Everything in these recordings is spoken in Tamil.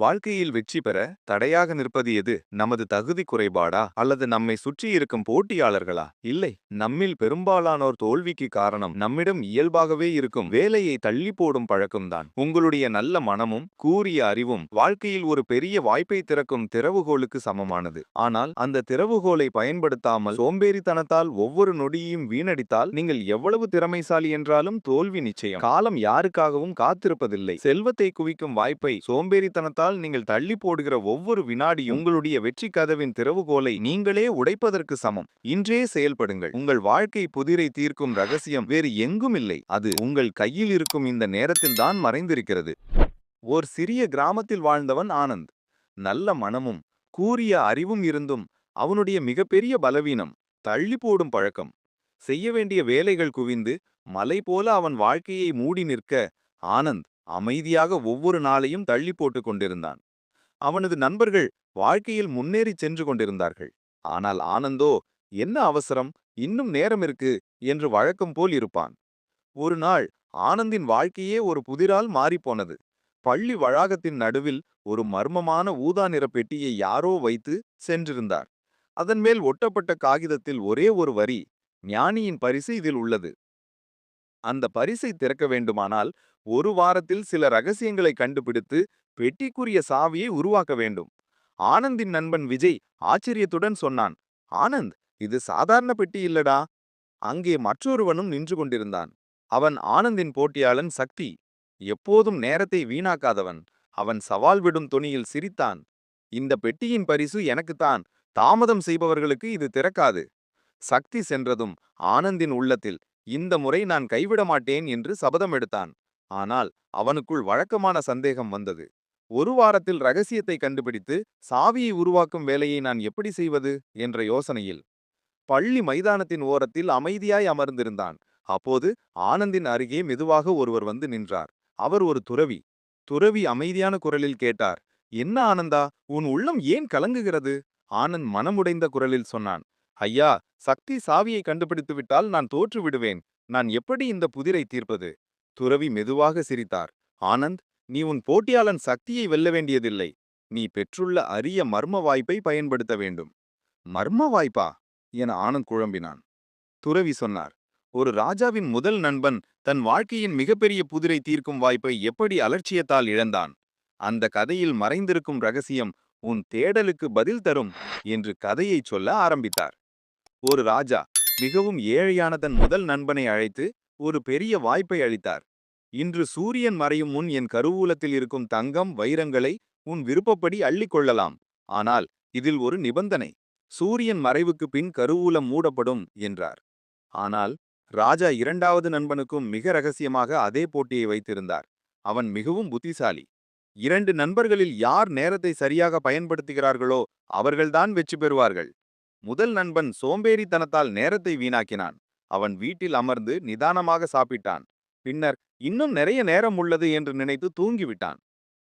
வாழ்க்கையில் வெற்றி பெற தடையாக நிற்பது எது? நமது தகுதி குறைபாடா? அல்லது நம்மை சுற்றி இருக்கும் போட்டியாளர்களா? இல்லை நம்மில் பெரும்பாலானோர் தோல்விக்கு காரணம் நம்மிடம் இயல்பாகவே இருக்கும் வேலையை தள்ளி போடும் பழக்கம்தான். உங்களுடைய நல்ல மனமும் கூறிய அறிவும் வாழ்க்கையில் ஒரு பெரிய வாய்ப்பை திறக்கும் திறவுகோலுக்கு சமமானது. ஆனால் அந்த திறவுகோலை பயன்படுத்தாமல் சோம்பேறித்தனத்தால் ஒவ்வொரு நொடியையும் வீணடித்தால் நீங்கள் எவ்வளவு திறமைசாலி என்றாலும் தோல்வி நிச்சயம். காலம் யாருக்காகவும் காத்திருப்பதில்லை. செல்வத்தை குவிக்கும் வாய்ப்பை சோம்பேறித்தனத்தால் நீங்கள் தள்ளி போடுகிற ஒவ்வொரு வினாடியும் உங்களுடைய வெற்றி கதவின் திறவுகோலை நீங்களே உடைப்பதற்கு சமம். இன்றே செயல்படுங்கள். உங்கள் வாழ்க்கை புதிரை தீர்க்கும் ரகசியம் வேறு எங்கும் இல்லை. அது உங்கள் கையில் இருக்கும் இந்த நேரத்தில் தான் மறைந்திருக்கிறது. ஓர் சிறிய கிராமத்தில் வாழ்ந்தவன் ஆனந்த். நல்ல மனமும் கூறிய அறிவும் இருந்தும் அவனுடைய மிகப்பெரிய பலவீனம் தள்ளி போடும் பழக்கம். செய்ய வேண்டிய வேலைகள் குவிந்து மலை போல அவன் வாழ்க்கையை மூடி நிற்க ஆனந்த் அமைதியாக ஒவ்வொரு நாளையும் தள்ளி போட்டுக் கொண்டிருந்தான். அவனது நண்பர்கள் வாழ்க்கையில் முன்னேறிச் சென்று கொண்டிருந்தார்கள். ஆனால் ஆனந்தோ என்ன அவசரம்? இன்னும் நேரம் இருக்கு என்று வழக்கம் போல் இருப்பான். ஒரு நாள் ஆனந்தின் வாழ்க்கையே ஒரு புதிரால் மாறிப்போனது பள்ளி வளாகத்தின் நடுவில் ஒரு மர்மமான ஊதா நிற பெட்டியை யாரோ வைத்து சென்றிருந்தார். அதன் மேல் ஒட்டப்பட்ட காகிதத்தில் ஒரே ஒரு வரி ஞானியின் பரிசு இதில் உள்ளது. அந்த பரிசை திறக்க வேண்டுமானால் ஒரு வாரத்தில் சில ரகசியங்களை கண்டுபிடித்து பெட்டிக்குரிய சாவியை உருவாக்க வேண்டும். ஆனந்தின் நண்பன் விஜய் ஆச்சரியத்துடன் சொன்னான் ஆனந்த் இது சாதாரண பெட்டி இல்லடா. அங்கே மற்றொருவனும் நின்று கொண்டிருந்தான். அவன் ஆனந்தின் போட்டியாளன் சக்தி. எப்போதும் நேரத்தை வீணாக்காதவன். அவன் சவால் விடும் துணியில் சிரித்தான். இந்த பெட்டியின் பரிசு எனக்குத்தான் தாமதம் செய்பவர்களுக்கு இது திறக்காது. சக்தி சென்றதும் ஆனந்தின் உள்ளத்தில் இந்த முறை நான் கைவிட மாட்டேன் என்று சபதம் எடுத்தான். ஆனால் அவனுக்குள் வழக்கமான சந்தேகம் வந்தது. ஒரு வாரத்தில் ரகசியத்தை கண்டுபிடித்து சாவியை உருவாக்கும் வேலையை நான் எப்படி செய்வது? என்ற யோசனையில். பள்ளி மைதானத்தின் ஓரத்தில் அமைதியாய் அமர்ந்திருந்தான். அப்போது ஆனந்தின் அருகே மெதுவாக ஒருவர் வந்து நின்றார். அவர் ஒரு துறவி. துறவி அமைதியான குரலில் கேட்டார் என்ன ஆனந்தா உன் உள்ளம் ஏன் கலங்குகிறது? ஆனந்த் மனமுடைந்த குரலில் சொன்னான் ஐயா சக்தி சாவியை கண்டுபிடித்து விட்டால் நான் தோற்று விடுவேன். நான் எப்படி இந்த புதிரை தீர்ப்பது? துறவி மெதுவாக சிரித்தார். ஆனந்த் நீ உன் போட்டியாளன் சக்தியை வெல்ல வேண்டியதில்லை. நீ பெற்றுள்ள அரிய மர்ம வாய்ப்பை பயன்படுத்த வேண்டும். மர்ம வாய்ப்பா? என ஆனந்த் குழம்பினான். துறவி சொன்னார். ஒரு ராஜாவின் முதல் நண்பன் தன் வாழ்க்கையின் மிகப்பெரிய புதிரை தீர்க்கும் வாய்ப்பை எப்படி அலட்சியத்தால் இழந்தான்? அந்த கதையில் மறைந்திருக்கும் ரகசியம் உன் தேடலுக்கு பதில் தரும் என்று கதையைச் சொல்ல ஆரம்பித்தார். ஒரு ராஜா மிகவும் ஏழையான தன் முதல் நண்பனை அழைத்து ஒரு பெரிய வாய்ப்பை அளித்தார். இன்று சூரியன் மறையும் முன் என் கருவூலத்தில் இருக்கும் தங்கம் வைரங்களை உன் விருப்பப்படி அள்ளிக் கொள்ளலாம். ஆனால் இதில் ஒரு நிபந்தனை. சூரியன் மறைவுக்கு பின் கருவூலம் மூடப்படும் என்றார். ஆனால் ராஜா இரண்டாவது நண்பனுக்கும் மிக ரகசியமாக அதே போட்டியை வைத்திருந்தார். அவன் மிகவும் புத்திசாலி. இரண்டு நண்பர்களில் யார் நேரத்தை சரியாக பயன்படுத்துகிறார்களோ அவர்கள்தான் வெற்றி பெறுவார்கள். முதல் நண்பன் சோம்பேறித்தனத்தால் நேரத்தை வீணாக்கினான். அவன் வீட்டில் அமர்ந்து நிதானமாக சாப்பிட்டான். பின்னர் இன்னும் நிறைய நேரம் உள்ளது என்று நினைத்து தூங்கிவிட்டான்.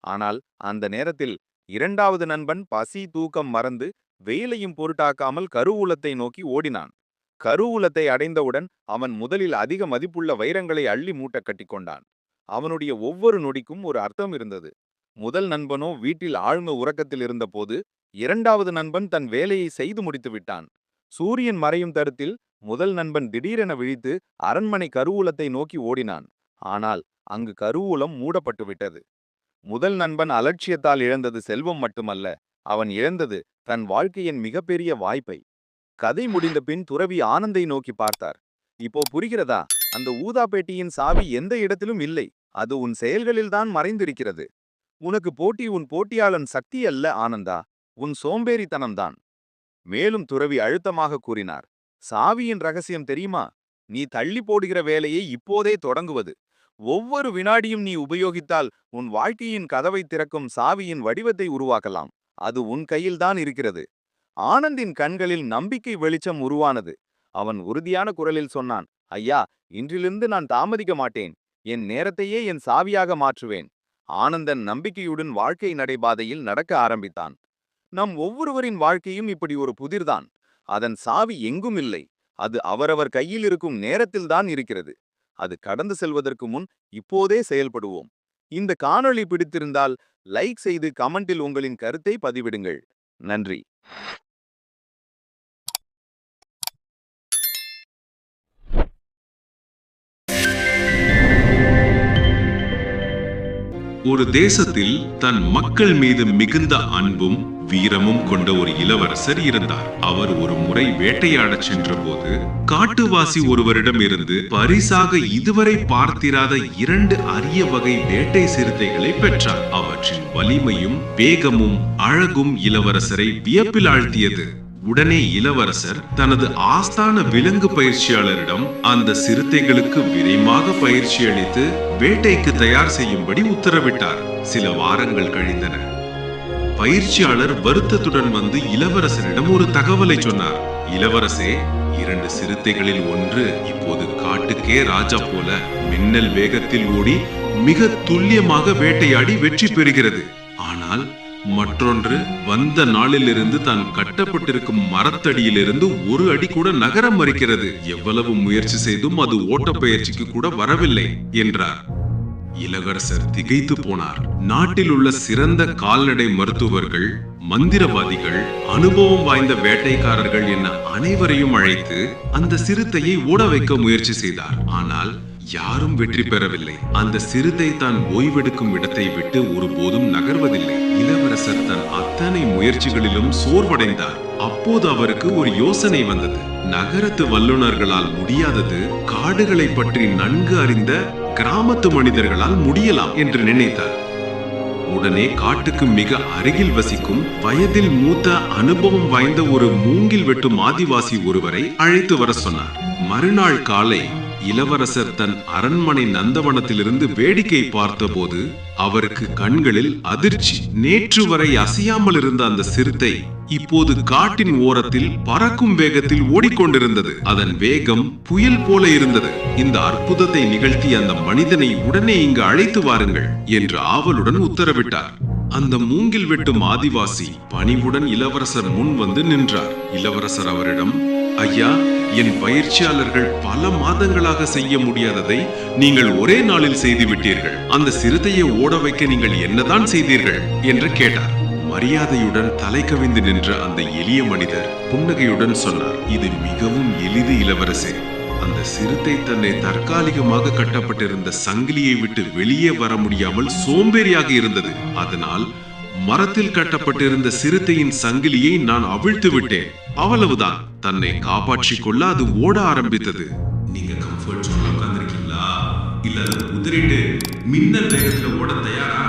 ஆனால் அந்த நேரத்தில் இரண்டாவது நண்பன் பசி தூக்கம் மறந்து வெயிலையும் பொருட்டாக்காமல் கருவூலத்தை நோக்கி ஓடினான். கருவூலத்தை அடைந்தவுடன் அவன் முதலில் அதிக மதிப்புள்ள வைரங்களை அள்ளி மூட்ட கட்டிக்கொண்டான் அவனுடைய ஒவ்வொரு நொடிக்கும் ஒரு அர்த்தம் இருந்தது. முதல் நண்பனோ வீட்டில் ஆழ்ந்த உறக்கத்தில் இருந்தபோது இரண்டாவது நண்பன் தன் வேலையை செய்து முடித்து விட்டான். சூரியன் மறையும் தருத்தில் முதல் நண்பன் திடீரென விழித்து அரண்மனை கருவூலத்தை நோக்கி ஓடினான். ஆனால் அங்கு கருவூலம் மூடப்பட்டு விட்டது. முதல் நண்பன் அலட்சியத்தால் இழந்தது செல்வம் மட்டுமல்ல அவன் இழந்தது தன் வாழ்க்கையின் மிகப்பெரிய வாய்ப்பை. கதை முடிந்த பின் துறவி ஆனந்தை நோக்கி பார்த்தார். இப்போ புரிகிறதா? அந்த ஊதா சாவி எந்த இடத்திலும் இல்லை. அது உன் செயல்களில்தான் மறைந்திருக்கிறது. உனக்கு போட்டி உன் போட்டியாளன் சக்தி அல்ல ஆனந்தா. உன் சோம்பேறித்தனம்தான். மேலும் துறவி அழுத்தமாக கூறினார். சாவியின் ரகசியம் தெரியுமா? நீ தள்ளி போடுகிற வேலையை இப்போதே தொடங்குவது. ஒவ்வொரு வினாடியும் நீ உபயோகித்தால் உன் வாழ்க்கையின் கதவை திறக்கும் சாவியின் வடிவத்தை உருவாக்கலாம். அது உன் கையில்தான் இருக்கிறது. ஆனந்தின் கண்களில் நம்பிக்கை வெளிச்சம் உருவானது. அவன் உறுதியான குரலில் சொன்னான் ஐயா இன்றிலிருந்து நான் தாமதிக்க மாட்டேன். என் நேரத்தையே என் சாவியாக மாற்றுவேன். ஆனந்தன் நம்பிக்கையுடன் வாழ்க்கை நடைபாதையில் நடக்க ஆரம்பித்தான். நம் ஒவ்வொருவரின் வாழ்க்கையும் இப்படி ஒரு புதிர்தான். அதன் சாவி எங்கும் இல்லை. அது அவரவர் கையில் இருக்கும் நேரத்தில்தான் இருக்கிறது. அது கடந்து செல்வதற்கு முன் இப்போதே செயல்படுவோம். இந்த காணொளி பிடித்திருந்தால் லைக் செய்து கமெண்டில் உங்களின் கருத்தை பதிவிடுங்கள். நன்றி. ஒரு தேசத்தில் தன் மக்கள் மீது மிகுந்த அன்பும் வீரமும் கொண்ட ஒரு இளவரசர் இருந்தார். அவர் ஒரு முறை வேட்டையாடச் சென்றபோது காட்டுவாசி ஒருவரிடம் இருந்து பரிசாக இதுவரை பார்த்திராத இரண்டு அரிய வகை வேட்டை சிறுத்தைகளை பெற்றார். அவற்றின் வலிமையும் வேகமும் அழகும் இளவரசரை வியப்பில் ஆழ்த்தியது. உடனே இளவரசர் தனது ஆஸ்தான விலங்கு பயிற்சியாளரிடம் அந்த சிறுத்தைகளுக்கு விரைவாக பயிற்சி அளித்து வேட்டைக்கு தயார் செய்யும்படி உத்தரவிட்டார். சில வாரங்கள் கழிந்தன. பயிற்சியாளர் வருத்தத்துடன் வந்து இளவரசரிடம் ஒரு தகவலை சொன்னார். இளவரசே இரண்டு சிறுத்தைகளில் ஒன்று இப்போது காட்டுக்கே ராஜா போல மின்னல் வேகத்தில் ஓடி மிக துல்லியமாக வேட்டையாடி வெற்றி பெறுகிறது. ஆனால் மற்றொன்று வந்த நாளிலிருந்து தான் கட்டப்பட்டிருக்கும் மரத்தடியிலிருந்து ஒரு அடி கூட நகரம் மறிக்கிறது. எவ்வளவு முயற்சி செய்தும் அது ஓட்டப்பயிற்சிக்கு கூட வரவில்லை என்றார். இளவரசர் திகைத்து போனார். நாட்டில் உள்ள சிறந்த கால்நடை மருத்துவர்கள் மந்திரவாதிகள் அனுபவம் வாய்ந்த வேட்டைக்காரர்கள் என அனைவரையும் அழைத்து அந்த சிறுத்தையை ஓட வைக்க முயற்சி செய்தார். ஆனால் யாரும் வெற்றி பெறவில்லை. அந்த சிறுத்தை தான் ஓய்வெடுக்கும் இடத்தை விட்டு ஒருபோதும் நகர்வதில்லை. இளவரசர் தன் அத்தனை முயற்சிகளிலும் சோர்வடைந்தார். அப்போது அவருக்கு ஒரு யோசனை வந்தது. நகரத்து வல்லுநர்களால் முடியாதது காடுகளை பற்றி நன்கு அறிந்த கிராமத்து மனிதர்களால் முடியலாம் என்று நினைத்தார். உடனே காட்டுக்கு மிக அருகில் வசிக்கும் வயதில் மூத்த அனுபவம் வாய்ந்த ஒரு மூங்கில் வெட்டும் ஆதிவாசி ஒருவரை அழைத்து வர சொன்னார். மறுநாள் காலை இளவரசர் தன் அரண்மனை நந்தவனத்திலிருந்து வேடிக்கை பார்த்தபோது அவருக்கு கண்களில் அதிர்ச்சி. நேற்று வரை அசையாமல் இருந்த அந்த சிறுத்தை இப்போது காட்டின் ஓரத்தில் பறக்கும் வேகத்தில் ஓடிக்கொண்டிருந்தது. அதன் வேகம் புயல் போல இருந்தது. இந்த அற்புதத்தை நிகழ்த்தி அந்த மனிதனை உடனே இங்கு அழைத்து வாருங்கள் என்று ஆவலுடன் உத்தரவிட்டார். அந்த மூங்கில் வெட்டும் ஆதிவாசி பணிவுடன் இளவரசர் முன் வந்து நின்றார். இளவரசர் அவரிடம் ஐயா என் பயிற்சியாளர்கள் பல மாதங்களாக செய்ய முடியாததை நீங்கள் ஒரே நாளில் செய்து விட்டீர்கள். அந்த சிறுத்தையை ஓட வைக்க நீங்கள் என்னதான் செய்தீர்கள்? என்று கேட்டார். மரியாதையுடன் தலை கவிந்து நின்ற அந்த எளிய மனிதர் புன்னகையுடன் சொன்னார் இது மிகவும் எளிது இளவரசே. அந்த சிறுத்தை தன்னை தற்காலிகமாக கட்டப்பட்டிருந்த சங்கிலியை விட்டு வெளியே வர முடியாமல் சோம்பேறியாக இருந்தது. அதனால் மரத்தில் கட்டப்பட்டிருந்த சிறுத்தையின் சங்கிலியை நான் அவிழ்த்து விட்டேன். அவ்வளவுதான். தன்னை காப்பாற்றிக் கொள்ள அது ஓட ஆரம்பித்தது. நீங்க கம்ஃபர்ட் ஜோன்ல உட்கார்ந்திருக்கீங்களா? இல்ல அதை மின்னல் வேகத்துல ஓட தயாரா?